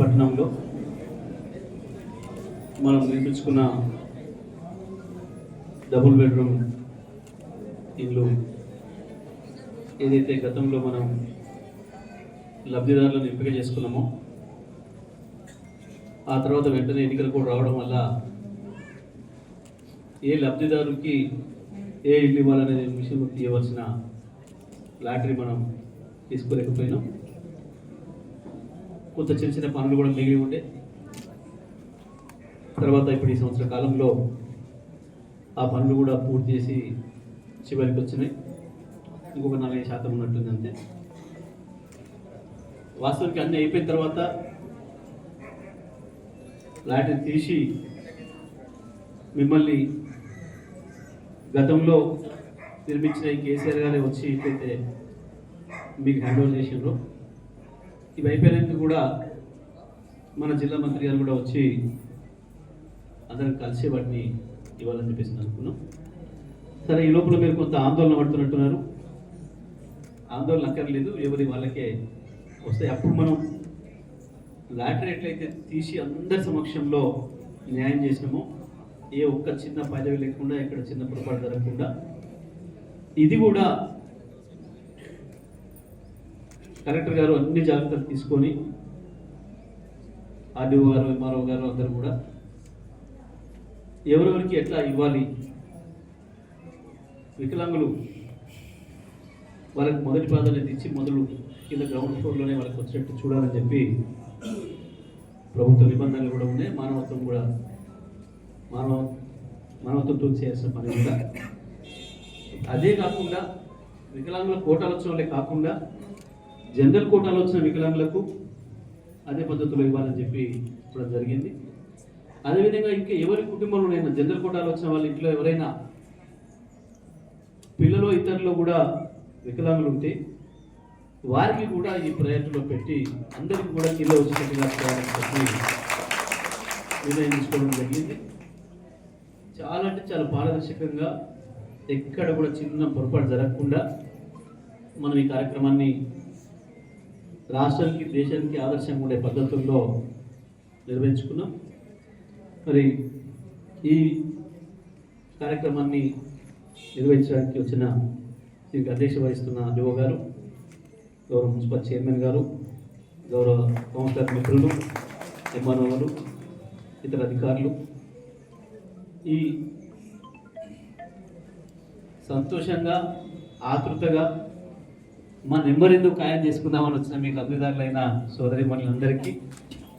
పట్టణంలో మనం నిర్మించుకున్న double bedroom ఇల్లు ఏదైతే గతంలో మనం లబ్ధిదారులను ఎంపిక చేసుకున్నామో ఆ తర్వాత వెంటనే ఎన్నికలు కూడా రావడం వల్ల ఏ లబ్ధిదారుకి ఏ ఇల్లు ఇవ్వాలనే విషయం తీయవలసిన లాటరీ మనం తీసుకోలేకపోయినాం. కొంత చిన్న చిన్న పనులు కూడా మిగిలి ఉండే. తర్వాత ఇప్పుడు ఈ సంవత్సర కాలంలో ఆ పనులు కూడా పూర్తి చేసి చివరికి వచ్చినాయి. ఇంకొక నలభై శాతం ఉన్నట్టుంది అంతే. వాస్తవానికి అన్నీ అయిపోయిన తర్వాత లాటరీ తీసి మిమ్మల్ని గతంలో నిర్మించిన కేసీఆర్ గారే వచ్చి ఇప్పుడైతే మీకు హ్యాండ్ ఓవర్ చేసిండ్రు. ఇవి అయిపోయినాక కూడా మన జిల్లా మంత్రి గారు కూడా వచ్చి అందరం కలిసి వాటిని ఇవ్వాలని చెప్పేసి అనుకున్నాం. సరే ఈ లోపల మీరు కొంత ఆందోళన పడుతున్నట్టున్నారు. ఆందోళన అక్కర్లేదు ఎవరి వాళ్ళకే వస్తాయి. అప్పుడు మనం లాటరీ ఎట్లయితే తీసి అందరి సమక్షంలో న్యాయం చేసినామో ఏ ఒక్క చిన్న పదవి లేకుండా ఇక్కడ చిన్న పొరపాటు జరగకుండా ఇది కూడా కలెక్టర్ గారు అన్ని జాగ్రత్తలు తీసుకొని ఆర్డీఓ గారు ఎంఆర్ఓ గారు అందరూ కూడా ఎవరెవరికి ఎట్లా ఇవ్వాలి? వికలాంగులు వాళ్ళకి మొదటి ప్రాధాన్యత ఇచ్చి మొదలు కింద గ్రౌండ్ ఫ్లోర్లోనే వాళ్ళకి వచ్చినట్టు చూడాలని చెప్పి ప్రభుత్వ నిబంధనలు కూడా ఉన్నాయి. మానవత్వం కూడా మానవ మానవత్వంతో చేయాల్సిన పని కూడా. అదే కాకుండా వికలాంగుల కోటాలు కాకుండా జనరల్ కోటాలో వచ్చిన వికలాంగులకు అదే పద్ధతిలో ఇవ్వాలని చెప్పి ఇప్పుడు జరిగింది. అదేవిధంగా ఇంకా ఎవరి కుటుంబంలోనైనా జనరల్ కోటాలో వచ్చిన వాళ్ళ ఇంట్లో ఎవరైనా పిల్లలు ఇతరులు కూడా వికలాంగులు ఉంటే వారికి కూడా ఈ ప్రయత్నంలో పెట్టి అందరికీ కూడా కింద వచ్చేటట్టుగా చేయాలని చెప్పి నిర్ణయం తీసుకోవడం జరిగింది. చాలా అంటే చాలా పారదర్శకంగా ఎక్కడ కూడా చిన్న పొరపాటు జరగకుండా మనం ఈ కార్యక్రమాన్ని రాష్ట్రానికి దేశానికి ఆదర్శంగా ఉండే పద్ధతుల్లో నిర్వహించుకున్నాం. మరి ఈ కార్యక్రమాన్ని నిర్వహించడానికి వచ్చిన దీనికి అధ్యక్ష వహిస్తున్న యువ గారు గౌరవ మున్సిపల్ చైర్మన్ గారు గౌరవ కౌన్సిలర్ మిత్రులు ఎంఆర్ఓలు ఇతర అధికారులు. ఈ సంతోషంగా ఆతృతగా మా నెంబర్ ఎందుకు ఖాయం చేసుకుందామని వచ్చిన మీకు అభిదారులైన సోదరి మనులందరికీ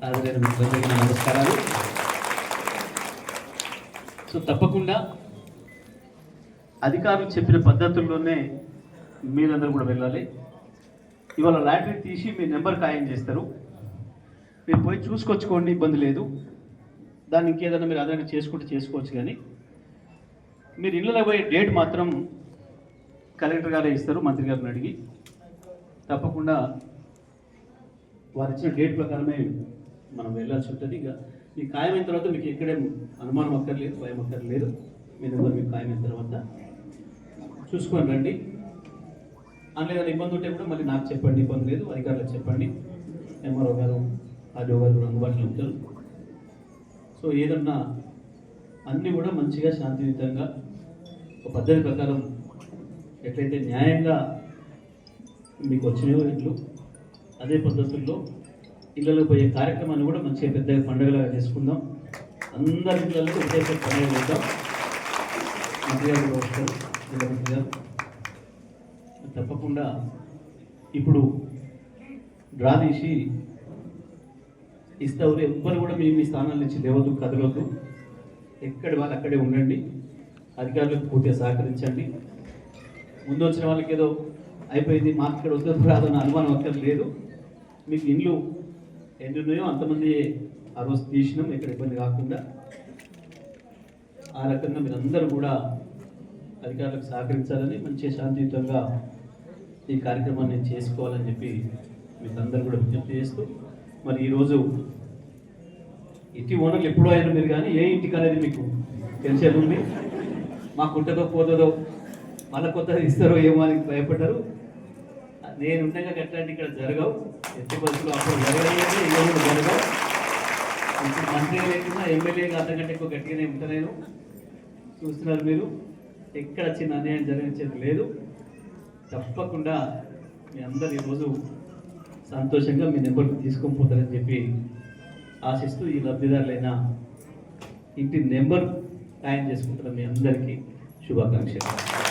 హాజరైన మిత్రులందరికీ నమస్కారాలు. సో తప్పకుండా అధికారులు చెప్పిన పద్ధతుల్లోనే మీరందరూ కూడా వెళ్ళాలి. ఇవాళ లాటరీ తీసి మీ నెంబర్ ఖాయం చేస్తారు. మీరు పోయి చూసుకొచ్చుకోండి ఇబ్బంది లేదు. దాన్ని ఇంకేదైనా మీరు అదనంగా చేసుకుంటే చేసుకోవచ్చు కానీ మీరు ఇళ్ళలో పోయే డేట్ మాత్రం కలెక్టర్ గారే ఇస్తారు మంత్రి గారిని అడిగి. తప్పకుండా వారు ఇచ్చిన డేట్ ప్రకారమే మనం వెళ్ళాల్సి ఉంటుంది. ఇక మీ ఖాయమైన తర్వాత మీకు ఎక్కడే అనుమానం అక్కర్లేదు భయం అక్కర్లేదు. మీరు మీకు ఖాయమైన తర్వాత చూసుకొని రండి. అందులో ఇబ్బంది ఉంటే కూడా మళ్ళీ నాకు చెప్పండి. ఇబ్బంది లేదు అధికారులకు చెప్పండి. ఎంఆర్ఓ గారు ఆర్డీఓ గారు కూడా అందుబాటులో ఉంటారు. సో ఏదన్నా అన్నీ కూడా మంచిగా శాంతియుతంగా ఒక పద్ధతి ప్రకారం ఎట్లయితే న్యాయంగా మీకు వచ్చినాయో ఇట్లు అదే పద్ధతుల్లో ఇళ్ళలో పోయే కార్యక్రమాన్ని కూడా మంచిగా పెద్దగా పండుగలాగా చేసుకుందాం. అందరి ఇళ్ళలో ఒకే పండుగ చేద్దాం. మంత్రి వస్తారు జిల్లా తప్పకుండా ఇప్పుడు డ్రా తీసి ఇస్తారు ఎవ్వరు కూడా మీ మీ స్థానాల నుంచి లేవద్దు కదలొద్దు. ఎక్కడి వాళ్ళు అక్కడే ఉండండి. అధికారులకు పూర్తిగా సహకరించండి. ముందు వచ్చిన వాళ్ళకి ఏదో అయిపోయింది. మాకు ఇక్కడ వద్దు రాదు అన్న అనుమానం అక్కడ లేదు. మీకు ఇండ్లు ఎన్ని ఉన్నాయో అంతమంది ఆ రోజు తీసినాం. ఇక్కడ ఇబ్బంది కాకుండా ఆ రకంగా మీరందరూ కూడా అధికారులకు సహకరించాలని మంచిగా శాంతియుతంగా ఈ కార్యక్రమాన్ని చేసుకోవాలని చెప్పి మీకు అందరూ కూడా విజ్ఞప్తి చేస్తూ మరి ఈరోజు ఇంటి ఓనర్లు ఎప్పుడో అయినా మీరు కానీ ఏ ఇంటికి అనేది మీకు తెలిసేది ఉంది. మాకు కుంటదో పోతుందో మళ్ళీ కొత్తది ఇస్తారో ఏమో అని భయపడ్డారు. నేను ఉండగా అట్లాంటి ఇక్కడ జరగవు. ఎట్టి పరిస్థితులు అప్పుడు జరగలేదు ఇక జరగవు. మంత్రి లేకుండా ఎమ్మెల్యేగా అంతకంటే ఎక్కువ గట్టిగానే ఉంటలేను చూస్తున్నారు మీరు. ఎక్కడ చిన్న అన్యాయం జరిగించేది లేదు. తప్పకుండా మీ అందరు ఈరోజు సంతోషంగా మీ నెంబర్కి తీసుకొని పోతారని చెప్పి ఆశిస్తూ ఈ లబ్ధిదారులైన ఇంటి నెంబర్ ఖాయం చేసుకుంటున్న మీ అందరికీ శుభాకాంక్షలు.